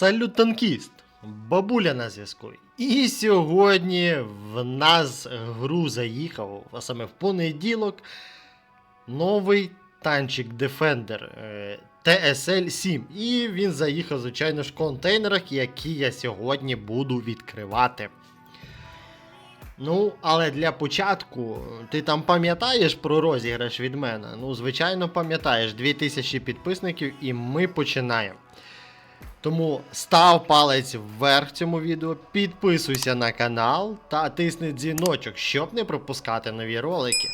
Салют танкіст! Бабуля на зв'язку. І сьогодні в нас гру заїхав, а саме в понеділок, новий танчик Defender е, TSL 7. І він заїхав, звичайно ж, в контейнерах, які я сьогодні буду відкривати. Ну, але для початку, ти там пам'ятаєш про розіграш від мене? Ну, звичайно, пам'ятаєш 2000 підписників, і ми починаємо. Тому став палець вверх цьому відео, підписуйся на канал та тисни дзвіночок, щоб не пропускати нові ролики.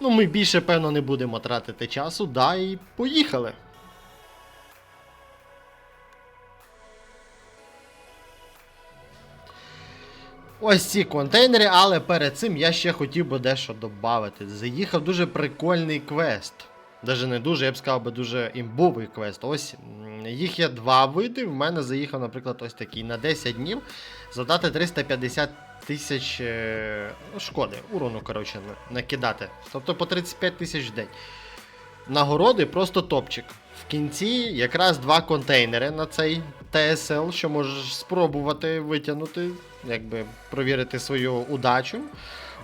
Ну, ми більше, певно, не будемо тратити часу, да і поїхали. Ось ці контейнери, але перед цим я ще хотів би дещо додати. Заїхав дуже прикольний квест. Даже не дуже, я б сказав би дуже імбовий квест. Ось їх є два види. В мене заїхав, наприклад, ось такий на 10 днів задати 350 тисяч е, ну, шкоди, урону, коротше, накидати. Тобто по 35 тисяч в день. Нагороди просто топчик. В кінці якраз два контейнери на цей TSL, що можеш спробувати витягнути, якби провірити свою удачу.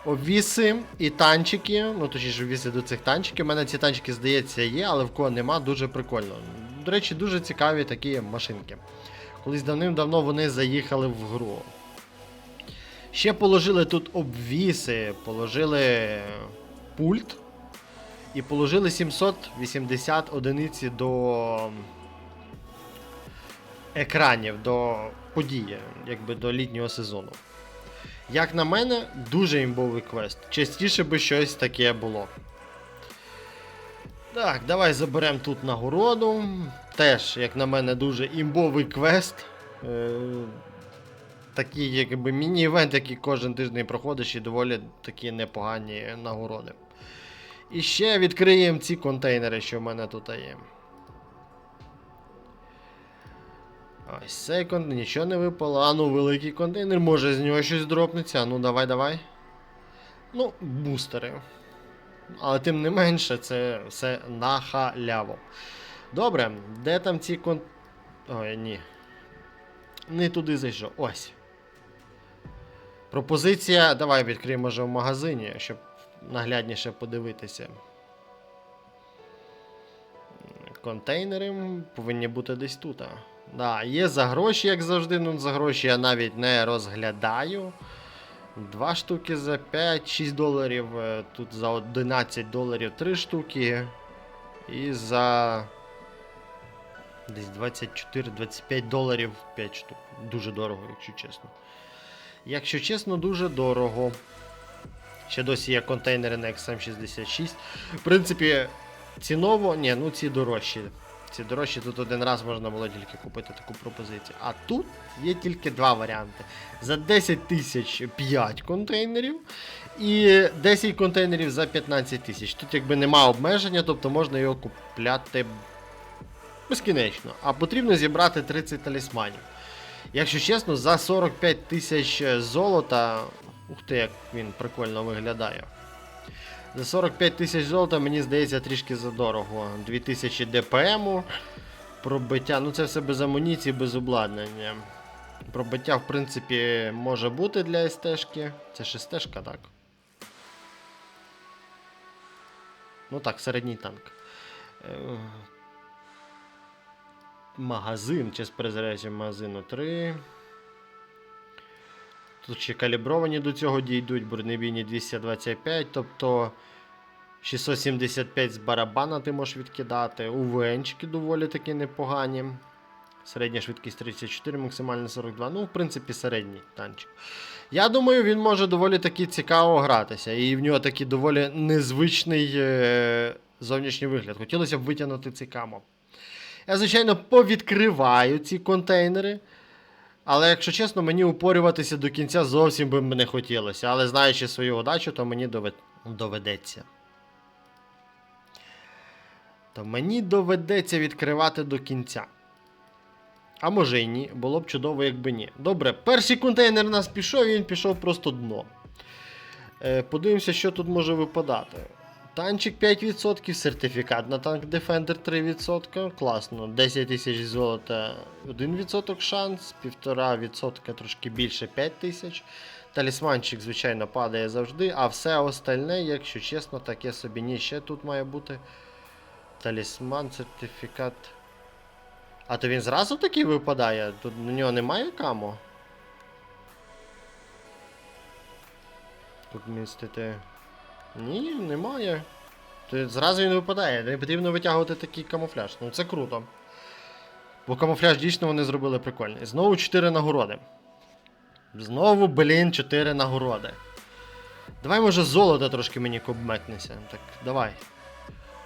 Обвіси і танчики, ну точніше, обвіси до цих танчиків. У мене ці танчики, здається, є, але в кого нема, дуже прикольно. До речі, дуже цікаві такі машинки. Колись давним-давно вони заїхали в гру. Ще положили тут обвіси, положили пульт і положили 780 одиниці до екранів, до події, якби до літнього сезону. Як на мене, дуже імбовий квест. Частіше би щось таке було. Так, давай заберемо тут нагороду. Теж, як на мене, дуже імбовий квест. Е, такий, якби міні-івент, який кожен тиждень проходиш, і доволі такі непогані нагороди. І ще відкриємо ці контейнери, що в мене тут є. Ось цей контейнер, нічого не випало. А ну, великий контейнер, може з нього щось дропнеться. Ну, давай, давай. Ну, бустери. Але тим не менше, це все на халяву. Добре, де там ці кон. Ой, ні. Не туди зайшов. Ось. Пропозиція. Давай відкриємо може в магазині, щоб наглядніше подивитися. Контейнери повинні бути десь тут. а. Да, є за гроші, як завжди. Ну, за гроші я навіть не розглядаю. Два штуки за 5-6 доларів. е, Тут за 11 доларів 3 штуки. І за. Десь 24-25 доларів 5 штук. Дуже дорого, якщо чесно. Якщо чесно, дуже дорого. Ще досі є контейнери на XM66. В принципі, ціново, ні, ну ці дорожчі. Ці дорожчі тут один раз можна було тільки купити таку пропозицію. А тут є тільки два варіанти. За 10 тисяч 5 контейнерів і 10 контейнерів за 15 тисяч. Тут якби нема обмеження, тобто можна його купляти безкінечно. А потрібно зібрати 30 талісманів. Якщо чесно, за 45 тисяч золота. Ух ти, як він прикольно виглядає. За 45 тисяч золота, мені здається, трішки задорого. 2000 ДПМу. Пробиття. Ну це все без амуніції, без обладнання. Пробиття, в принципі, може бути для СТ-шки. Це ж СТ-шка, так. Ну так, середній танк. Е, Магазин, чи з перезарядженням магазину 3. Тут ще калібровані до цього дійдуть, бронебійні 225, тобто 675 з барабана ти можеш відкидати. УВНчики доволі таки непогані. Середня швидкість 34, максимальна 42. Ну, в принципі, середній танчик. Я думаю, він може доволі таки цікаво гратися. І в нього такий доволі незвичний е- зовнішній вигляд. Хотілося б витягнути цей камо. Я, звичайно, повідкриваю ці контейнери. Але якщо чесно, мені упорюватися до кінця зовсім би не хотілося. Але знаючи свою удачу, то мені довед... доведеться. То мені доведеться відкривати до кінця. А може і ні, було б чудово, якби ні. Добре, перший контейнер у нас пішов, і він пішов просто дно. Е, подивимося, що тут може випадати. Танчик 5%, сертифікат на танк Defender 3%. Класно. 10 тисяч золота 1% шанс, 1,5% трошки більше 5 тисяч. Талісманчик, звичайно, падає завжди, а все остальне, якщо чесно, таке собі ні, ще тут має бути. Талісман, сертифікат. А то він зразу такий випадає? Тут на нього немає камо? Тут містити. Ні, немає. То зразу він випадає, не потрібно витягувати такий камуфляж. Ну це круто. Бо камуфляж дійсно вони зробили прикольний. Знову 4 нагороди. Знову, блін, 4 нагороди. Давай, може, золото трошки мені кобмекнеться. Так, давай.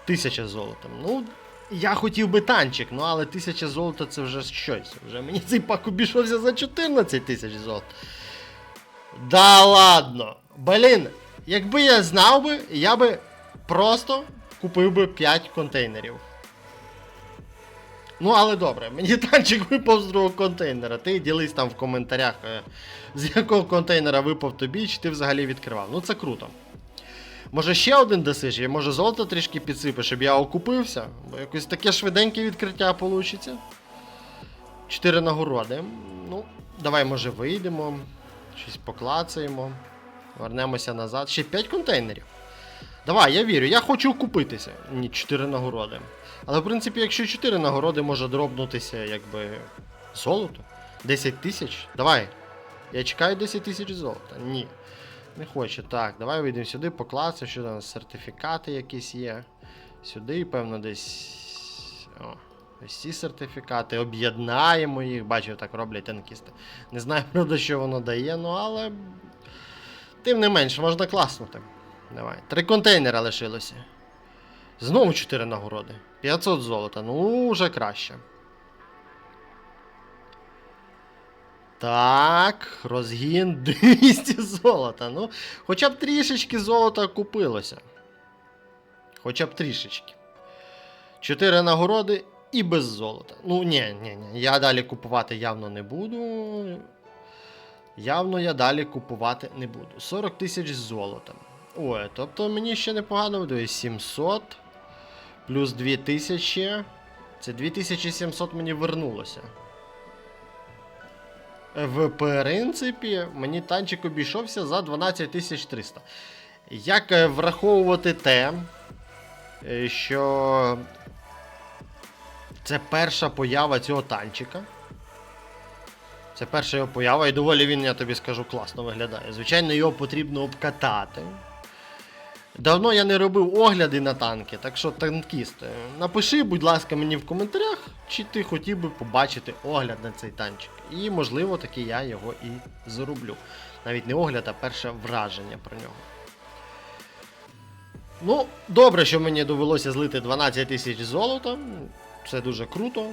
Тисяча золота. Ну, я хотів би танчик, ну але тисяча золота це вже щось. Вже мені цей пак обійшовся за 14 тисяч золота. Да ладно. Блін, якби я знав би, я би просто купив би 5 контейнерів. Ну, але добре, мені танчик випав з другого контейнера. Ти ділись там в коментарях, е, з якого контейнера випав тобі, чи ти взагалі відкривав. Ну це круто. Може ще один досиш, і може золото трішки підсипеш, щоб я окупився, бо якось таке швиденьке відкриття вийде. Чотири нагороди. Ну, давай, може, вийдемо, щось поклацаємо, вернемося назад. Ще 5 контейнерів. Давай, я вірю, я хочу окупитися. Ні, 4 нагороди. Але в принципі, якщо 4 нагороди може дробнутися, якби золото. 10 тисяч. Давай. Я чекаю 10 тисяч золота. Ні. Не хоче. Так, давай вийдемо сюди, поклацаємо, що там сертифікати якісь є. Сюди, певно, десь. О, ось ці сертифікати. Об'єднаємо їх. Бачив, так роблять танкісти. Не знаю, правда, що воно дає, ну але. Тим не менш, можна класнути. Давай. Три контейнера лишилося. Знову 4 нагороди. 500 золота. Ну, вже краще. Так, розгін 200 золота. Ну, хоча б трішечки золота купилося. Хоча б трішечки. 4 нагороди і без золота. Ну, ні, ні, ні. Я далі купувати явно не буду. Явно я далі купувати не буду. 40 тисяч золота. Ой, тобто мені ще непогано буде 700 плюс 2000. Це 2700 мені вернулося. В принципі, мені танчик обійшовся за 12300. Як е, враховувати те, е, що це перша поява цього танчика. Це перша його поява, і доволі він, я тобі скажу, класно виглядає. Звичайно, його потрібно обкатати. Давно я не робив огляди на танки, так що танкіст, е, напиши, будь ласка, мені в коментарях, чи ти хотів би побачити огляд на цей танчик. І, можливо, таки я його і зароблю. Навіть не огляд, а перше враження про нього. Ну, добре, що мені довелося злити 12 тисяч золота. Це дуже круто.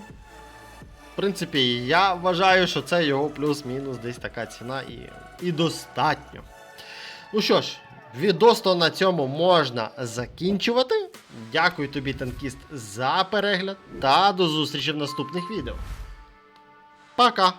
В принципі, я вважаю, що це його плюс-мінус десь така ціна і, і достатньо. Ну що ж, відосто на цьому можна закінчувати. Дякую тобі, танкіст, за перегляд та до зустрічі в наступних відео. Пока!